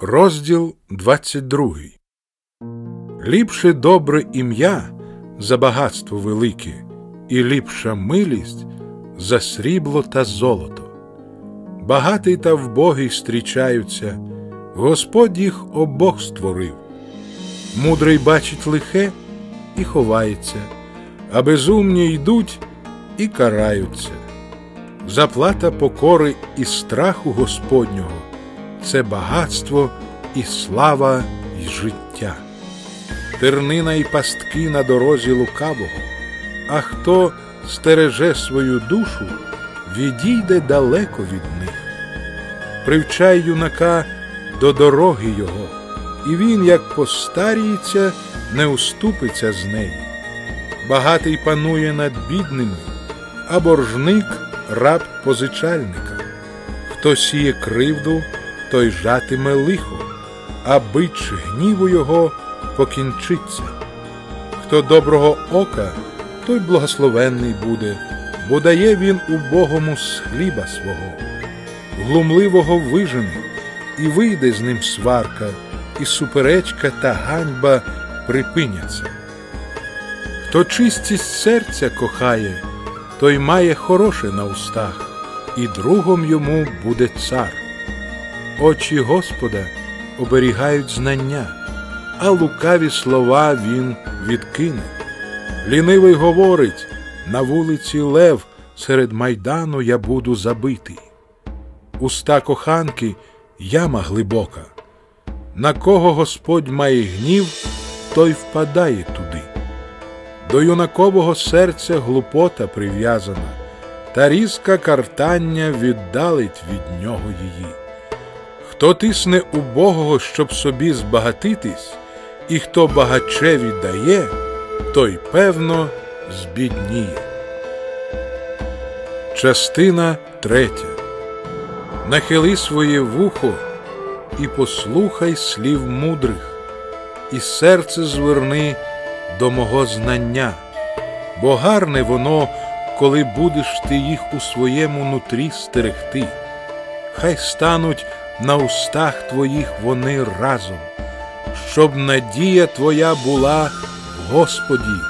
Розділ 22 Ліпше добре ім'я за багатство велике, і ліпша милість за срібло та золото. Багатий та вбогий зустрічаються, Господь їх обох створив. Мудрий бачить лихе і ховається, а безумні йдуть і караються. Заплата покори і страху Господнього це багатство і слава й життя, тернина і пастки на дорозі лукавого, а хто стереже свою душу, відійде далеко від них. Привчай юнака до дороги його, і він, як постаріється, не уступиться з неї. Багатий панує над бідними, а боржник раб позичальника. Хто сіє кривду, той жатиме лихо, а бич гніву його покінчиться. Хто доброго ока, той благословенний буде, бо дає він убогому з хліба свого, глумливого вижене, і вийде з ним сварка, і суперечка та ганьба припиняться. Хто чистість серця кохає, той має хороше на устах, і другом йому буде цар. Очі Господа оберігають знання, а лукаві слова він відкине. Лінивий говорить на вулиці Лев серед майдану я буду забитий. Уста коханки яма глибока. На кого Господь має гнів, той впадає туди. До юнакового серця глупота прив'язана, та різка картання віддалить від нього її. Хто тисне убогого, щоб собі збагатитись, і хто багачеві дає, той певно збідніє. Частина третя. Нахили своє вухо і послухай слів мудрих, і серце зверни до мого знання, бо гарне воно, коли будеш ти їх у своєму нутрі стерегти. Хай стануть на устах твоїх вони разом, щоб надія твоя була Господі,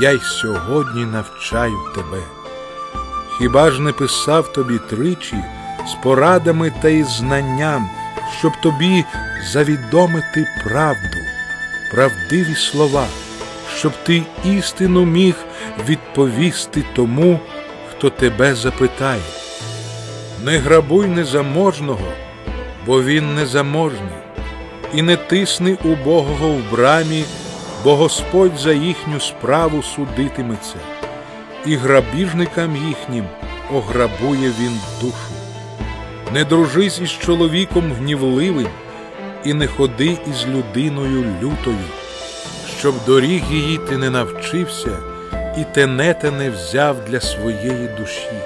я й сьогодні навчаю тебе. Хіба ж не писав тобі тричі з порадами та із знанням, щоб тобі завідомити правду, правдиві слова, щоб ти істину міг відповісти тому, хто тебе запитає. Не грабуй незаможного бо він незаможний, і не тисни убогого в брамі, бо Господь за їхню справу судитиметься, і грабіжникам їхнім ограбує він душу. Не дружись із чоловіком гнівливим, і не ходи із людиною лютою, щоб доріг її ти не навчився, і тенета не взяв для своєї душі.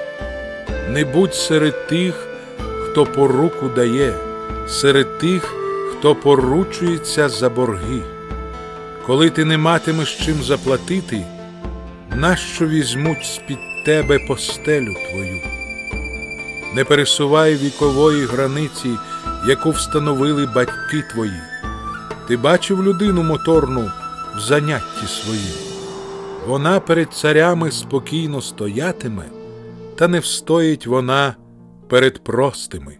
Не будь серед тих, хто поруку дає, серед тих, хто поручується за борги. Коли ти не матимеш чим заплатити, нащо візьмуть з-під тебе постелю твою? Не пересувай вікової границі, яку встановили батьки твої. Ти бачив людину моторну в занятті своїм. Вона перед царями спокійно стоятиме, та не встоїть вона перед простими.